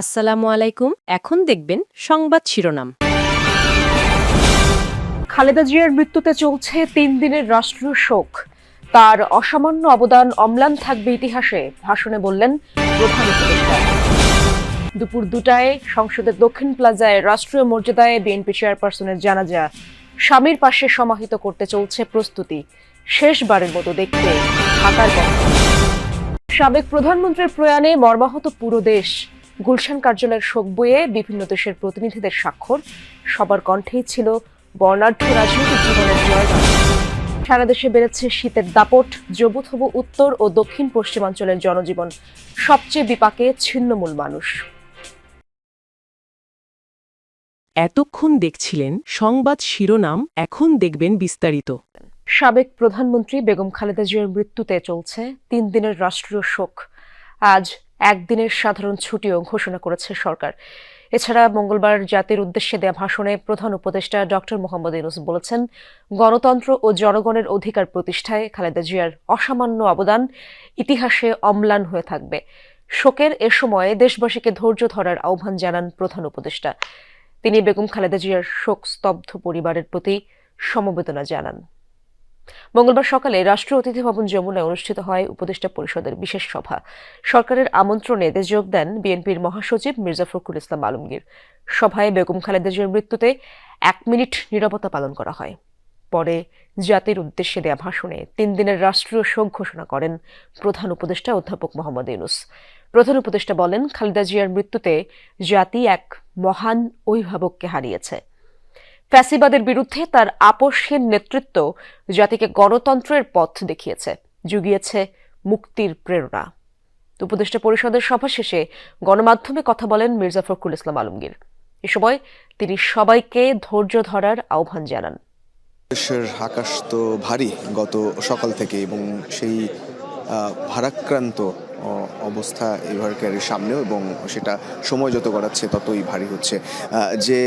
আসসালামু আলাইকুম। এখন দেখবেন সংবাদ শিরোনাম। খালেদা জিয়ার মৃত্যুতে চলছে তিন দিনের রাষ্ট্রীয় শোক। তার অসামান্য অবদান অম্লান থাকবে ইতিহাসে, ভাষণে বললেন দুপুর দুটায় সংসদের দক্ষিণ প্লাজায় রাষ্ট্রীয় মর্যাদায় বিএনপি চেয়ারপারসনের জানাজা। স্বামীর পাশে সমাহিত করতে চলছে প্রস্তুতি। শেষবারের মতো দেখতে সাবেক প্রধানমন্ত্রীর প্রয়াণে মর্মাহত পুরো দেশ। গুলশান কার্যালয়ের শোক বইয়ে বিভিন্ন দেশের প্রতিনিধিদের স্বাক্ষর। সবার কণ্ঠেই ছিল বর্ণাঢ্য রাজনৈতিক জীবনের জয়গান সারা দেশে বেড়েছে শীতের দাপট জবুথবু উত্তর ও দক্ষিণ পশ্চিমাঞ্চলের জনজীবন। সবচেয়ে বিপাকে ছিন্নমূল মানুষ। এতক্ষণ দেখছিলেন সংবাদ শিরোনাম এখন দেখবেন বিস্তারিত। সাবেক প্রধানমন্ত্রী বেগম খালেদা জিয়ার মৃত্যুতে চলছে তিন দিনের রাষ্ট্রীয় শোক। আজ একদিনের সাধারণ ছুটিও ঘোষণা করেছে সরকার। এছাড়া মঙ্গলবার জাতির উদ্দেশ্যে দেয়া ভাষণে প্রধান উপদেষ্টা ডক্টর মোহাম্মদ ইউনুস বলেছেন, গণতন্ত্র ও জনগণের অধিকার প্রতিষ্ঠায় খালেদা জিয়ার অসামান্য অবদান ইতিহাসে অম্লান হয়ে থাকবে। শোকের এ সময়ে দেশবাসীকে ধৈর্য ধরার আহ্বান জানান প্রধান উপদেষ্টা। তিনি বেগম খালেদা জিয়ার শোকস্তব্ধ পরিবারের প্রতি সমবেদনা জানান। মঙ্গলবার সকালে রাষ্ট্রীয় অতিথি ভবন যমুনায় অনুষ্ঠিত হয় উপদেষ্টা পরিষদের বিশেষ সভা। সরকারের আমন্ত্রণে এতে যোগ দেন বিএনপির মহাসচিব মির্জা ফখরুল ইসলাম আলমগীর। সভায় বেগম খালেদা জিয়ার মৃত্যুতে এক মিনিট নীরবতা পালন করা হয়। পরে জাতির উদ্দেশ্যে দেয়া ভাষণে তিন দিনের রাষ্ট্রীয় শোক ঘোষণা করেন প্রধান উপদেষ্টা অধ্যাপক মোহাম্মদ ইউনুস। প্রধান উপদেষ্টা বলেন, খালেদা জিয়ার মৃত্যুতে জাতি এক মহান অভিভাবককে হারিয়েছে। ফ্যাসিবাদের বিরুদ্ধে তার আপসহীন নেতৃত্ব জাতিকে গণতন্ত্রের পথ দেখিয়েছে, জুগিয়েছে মুক্তির প্রেরণা। উপদেষ্টা পরিষদের সভা শেষে গণমাধ্যমে কথা বলেন মির্জা ফখরুল ইসলাম আলমগীর। এ সময় তিনি সবাইকে ধৈর্য ধরার আহ্বান জানান। দেশের আকাশ তো ভারী গত সকাল থেকে এবং সেই ভারাক্রান্ত অবস্থা এবারকার সামনেও এবং সেটা সময় যত গড়াচ্ছে ততই ভারী হচ্ছে। যে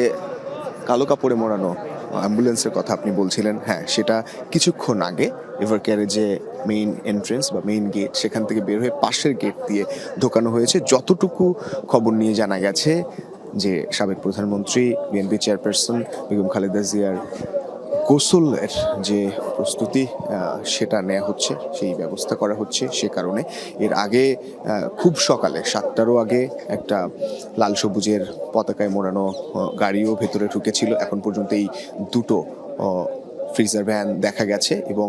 কালো কাপড়ে মোড়ানো অ্যাম্বুলেন্সের কথা আপনি বলছিলেন হ্যাঁ সেটা কিছুক্ষণ আগে এভার কেয়ারে যে মেইন এন্ট্রেন্স বা মেইন গেট সেখান থেকে বের হয়ে পাশের গেট দিয়ে ঢোকানো হয়েছে। যতটুকু খবর নিয়ে জানা গেছে যে সাবেক প্রধানমন্ত্রী বিএনপি চেয়ারপারসন বেগম খালেদা জিয়ার গোসলের যে প্রস্তুতি সেটা নেওয়া হচ্ছে, সেই ব্যবস্থা করা হচ্ছে সে কারণে। এর আগে খুব সকালে, সাতটারও আগে একটা লাল সবুজের পতাকায় মোড়ানো গাড়িও ভেতরে ঢুকেছিল। এখন পর্যন্ত এই দুটো ফ্রিজার ভ্যান দেখা গেছে এবং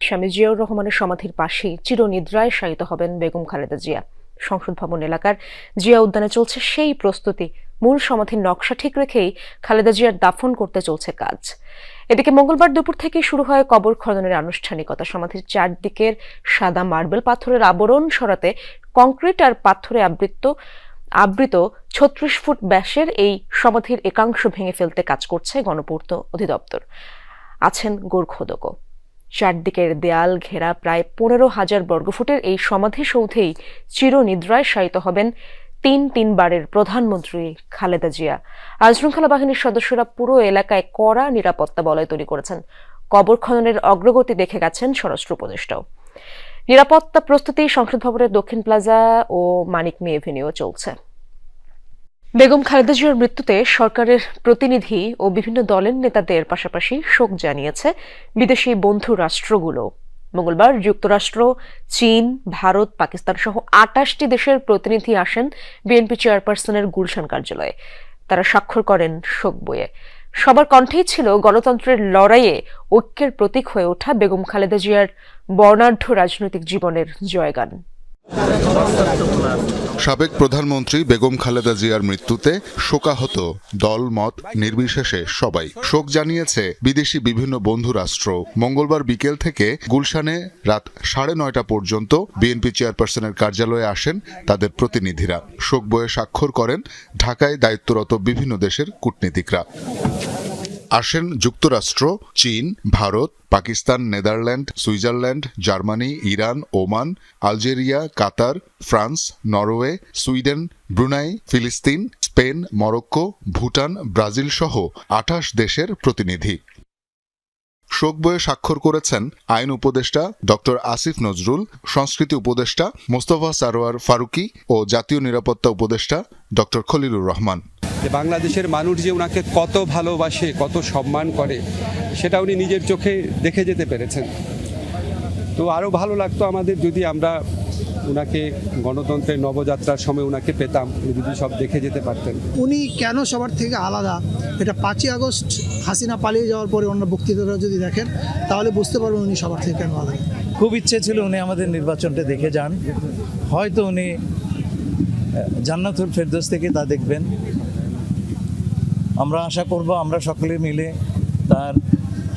স্বামী জিয়াউর রহমানের সমাধির পাশেই চিরনিদ্রায় শায়িত হবেন বেগম খালেদা জিয়া। সংসদ ভবন এলাকার জিয়া উদ্যানে চলছে সেই প্রস্তুতি। মূল সমাধির নকশা ঠিক রেখেই খালেদা জিয়ার দাফন করতে চলছে কাজ। এদিকে মঙ্গলবার দুপুর থেকে শুরু হয় কবর খননের আনুষ্ঠানিকতা। সমাধির চারদিকের সাদা মার্বেল পাথরের আবরণ সরাতে কংক্রিট আর পাথরে আবৃত আবৃত ছত্রিশ ফুট ব্যাসের এই সমাধির একাংশ ভেঙে ফেলতে কাজ করছে গণপূর্ত অধিদপ্তর। আছেন গোর্খোদকও। চারদিকের দেয়াল ঘেরা প্রায় পনেরো হাজার বর্গফুটের এই সমাধিসৌধেই চিরনিদ্রায় শায়িত হবেন তিন তিনবারের প্রধানমন্ত্রী খালেদা জিয়া। আইনশৃঙ্খলা বাহিনীর সদস্যরা পুরো এলাকায় কড়া নিরাপত্তা বলয় তৈরি করেছেন। কবর খননের অগ্রগতি দেখে গেছেন স্বরাষ্ট্র উপদেষ্টাও। নিরাপত্তা প্রস্তুতি সংসদ ভবনের দক্ষিণ প্লাজা ও মানিক মি এভিনিউ চলছে। বেগম খালেদা জিয়ার মৃত্যুতে সরকারের প্রতিনিধি ও বিভিন্ন দলের নেতাদের পাশাপাশি শোক জানিয়েছে বিদেশি বন্ধু রাষ্ট্রগুলো। মঙ্গলবার যুক্তরাষ্ট্র, চীন, ভারত, পাকিস্তান সহ আটাশটি দেশের প্রতিনিধি আসেন বিএনপি চেয়ারপারসনের গুলশান কার্যালয়ে। তারা স্বাক্ষর করেন শোক বইয়ে। সবার কণ্ঠেই ছিল গণতন্ত্রের লড়াইয়ে ঐক্যের প্রতীক হয়ে ওঠা বেগম খালেদা জিয়ার বর্ণাঢ্য রাজনৈতিক জীবনের জয়গান। সাবেক প্রধানমন্ত্রী বেগম খালেদা জিয়ার মৃত্যুতে শোকাহত দল মত নির্বিশেষে সবাই। শোক জানিয়েছে বিদেশি বিভিন্ন বন্ধু রাষ্ট্র মঙ্গলবার বিকেল থেকে গুলশানে রাত সাড়ে নয়টা পর্যন্ত বিএনপি চেয়ারপারসনের কার্যালয়ে আসেন তাদের প্রতিনিধিরা। শোক বয়ে স্বাক্ষর করেন ঢাকায় দায়িত্বরত বিভিন্ন দেশের কূটনীতিকরা। আসেন যুক্তরাষ্ট্র, চীন, Bharat, Pakistan, Netherland, Switzerland, Germany, Iran, Oman, Algeria, Qatar, France, Norway, Sweden, Brunei, ফিলিস্তিন, স্পেন, মরক্কো, ভুটান, ব্রাজিল সহ আঠাশ দেশের প্রতিনিধি। শোক বয়ে স্বাক্ষর করেছেন আইন উপদেষ্টা ডক্টর আসিফ নজরুল, সংস্কৃতি উপদেষ্টা মোস্তফা সারোয়ার ফারুকি ও জাতীয় নিরাপত্তা উপদেষ্টা ডক্টর খলিলুর রহমান। যে বাংলাদেশের মানুষ যে ওনাকে কত ভালোবাসে কত সম্মান করে সেটা উনি নিজের চোখে দেখে যেতে পেরেছেন। তো আরও ভালো লাগতো আমাদের যদি আমরা ওনাকে গণতন্ত্রের নবযাত্রার সময় ওনাকে পেতাম উনি যদি সব দেখে যেতে পারতেন। উনি কেন সবার থেকে আলাদা? এটা পাঁচই আগস্ট হাসিনা পালিয়ে যাওয়ার পরে অন্য বক্তৃতাটা যদি দেখেন তাহলে বুঝতে পারবেন উনি সবার থেকে কেন আলাদা। খুব ইচ্ছে ছিল উনি আমাদের নির্বাচনটা দেখে যান। হয়তো উনি জান্নাতুল ফেরদৌস থেকে তা দেখবেন। আমরা আশা করব আমরা সকলে মিলে তার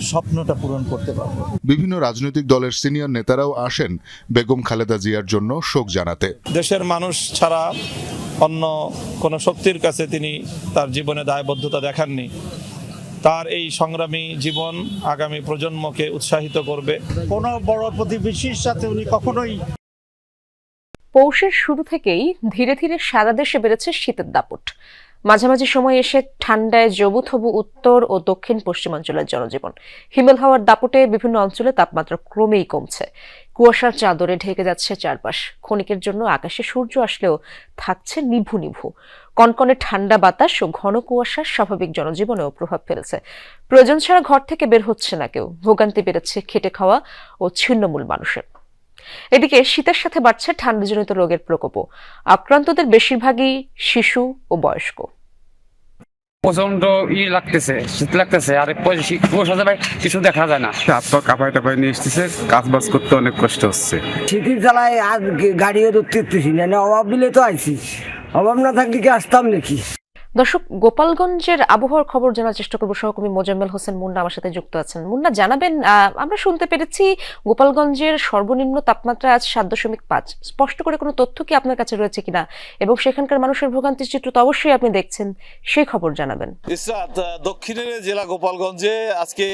স্বপ্নটা পূরণ করতে পারব। বিভিন্ন রাজনৈতিক দলের সিনিয়র নেতারাও আসেন বেগম খালেদা জিয়ার জন্য শোক জানাতে। দেশের মানুষ ছাড়া অন্য কোনো শক্তির কাছে তিনি তার জীবনে দায়বদ্ধতা দেখাননি। তার এই সংগ্রামী জীবন আগামী প্রজন্মকে উৎসাহিত করবে। কোনো বড় প্রতিবেশীর সাথে উনি কখনোই পৌষের শুরু থেকেই ধীরে ধীরে সারা দেশে বেড়েছে শীতের দাপট। মাঝামাঝি সময় এসে ঠান্ডায় জবুথবু উত্তর ও দক্ষিণ পশ্চিমাঞ্চলের জনজীবন। হিমেল হাওয়ার দাপটে বিভিন্ন অঞ্চলে তাপমাত্রা ক্রমেই কমছে। কুয়াশার চাদরে ঢেকে যাচ্ছে চারপাশ। ক্ষণিকের জন্য আকাশে সূর্য আসলেও থাকছে নিভু নিভু। কনকনে ঠান্ডা বাতাস ও ঘন কুয়াশা স্বাভাবিক জনজীবনেও প্রভাব ফেলেছে। প্রয়োজন ছাড়া ঘর থেকে বের হচ্ছে না কেউ। ভোগান্তি বেড়েছে খেটে খাওয়া ও ছিন্নমূল মানুষের। এদিকে শীতের সাথে বাড়ছে ঠান্ডাজনিত রোগের প্রকোপও। আক্রান্তদের বেশিরভাগই শিশু ও বয়স্ক। প্রচণ্ড ই লাগতেছে শীত লাগতেছে আর কুয়াশা যাবে কিছু দেখা যায় না। হাত পা কাপায় টাপায় নিয়ে এসতেছে কাজ বাজ করতে অনেক কষ্ট হচ্ছে। শীতের জ্বালায় আর গাড়িও ধরতে না অভাব বিলে তো আইছি অভাব না থাকলে কি আসতাম নাকি? দর্শক, গোপালগঞ্জের আবহাওয়ার খবর জানার চেষ্টা করব সহকর্মী মোজাম্মেল হোসেন মুন্না আমার সাথে যুক্ত আছেন। মুন্না, জানাবেন আমরা শুনতে পেরেছি গোপালগঞ্জের সর্বনিম্ন তাপমাত্রা আজ সাত দশমিক পাঁচ। স্পষ্ট করে কোনো তথ্য কি আপনার কাছে রয়েছে কিনা? এবং সেখানকার মানুষের ভোগান্তির চিত্র তো অবশ্যই আপনি দেখছেন সেই খবর জানাবেন। দক্ষিণের জেলা গোপালগঞ্জে আজকে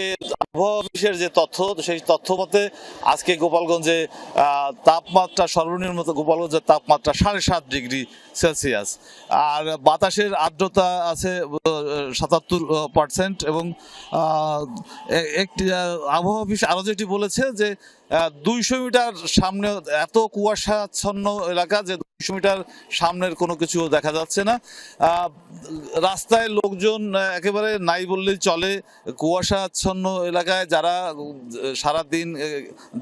আবহাওয়া যে তথ্য, সেই তথ্য মতে আজকে গোপালগঞ্জে তাপমাত্রা সর্বনিম্ন গোপালগঞ্জের তাপমাত্রা সাড়ে সাত ডিগ্রি সেলসিয়াস। আর বাতাসের আর্দ্রতা আছে সাতাত্তর পার্সেন্ট এবং একটি আবহাওয়া অফিস আরও যেটি বলেছে যে দুইশো মিটার সামনে এত কুয়াশাচ্ছন্ন এলাকা যে দুইশো মিটার সামনের কোনো কিছু দেখা যাচ্ছে না। রাস্তায় লোকজন একেবারে নাই বললেই চলে। কুয়াশাচ্ছন্ন এলাকায় যারা সারা দিন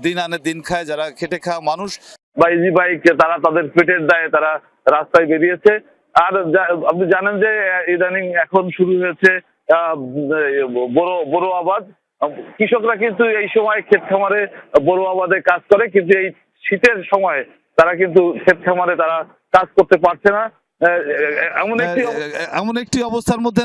দিন আনে দিন খায়, যারা খেটে খাওয়া মানুষ বাইজি বাইক তারা তাদের পেটের দায়ে তারা রাস্তায় বেরিয়েছে। আর আপনি জানেন যে ইদানিং এখন শুরু হয়েছে বড় বড় আবাদ। কৃষকরা কিন্তু এই সময় ক্ষেত খামারে বড় আবাদে কাজ করে কিন্তু এই শীতের সময় তারা কিন্তু ক্ষেত খামারে তারা কাজ করতে পারছে না। এমন একটি এমন একটি অবস্থার মধ্যে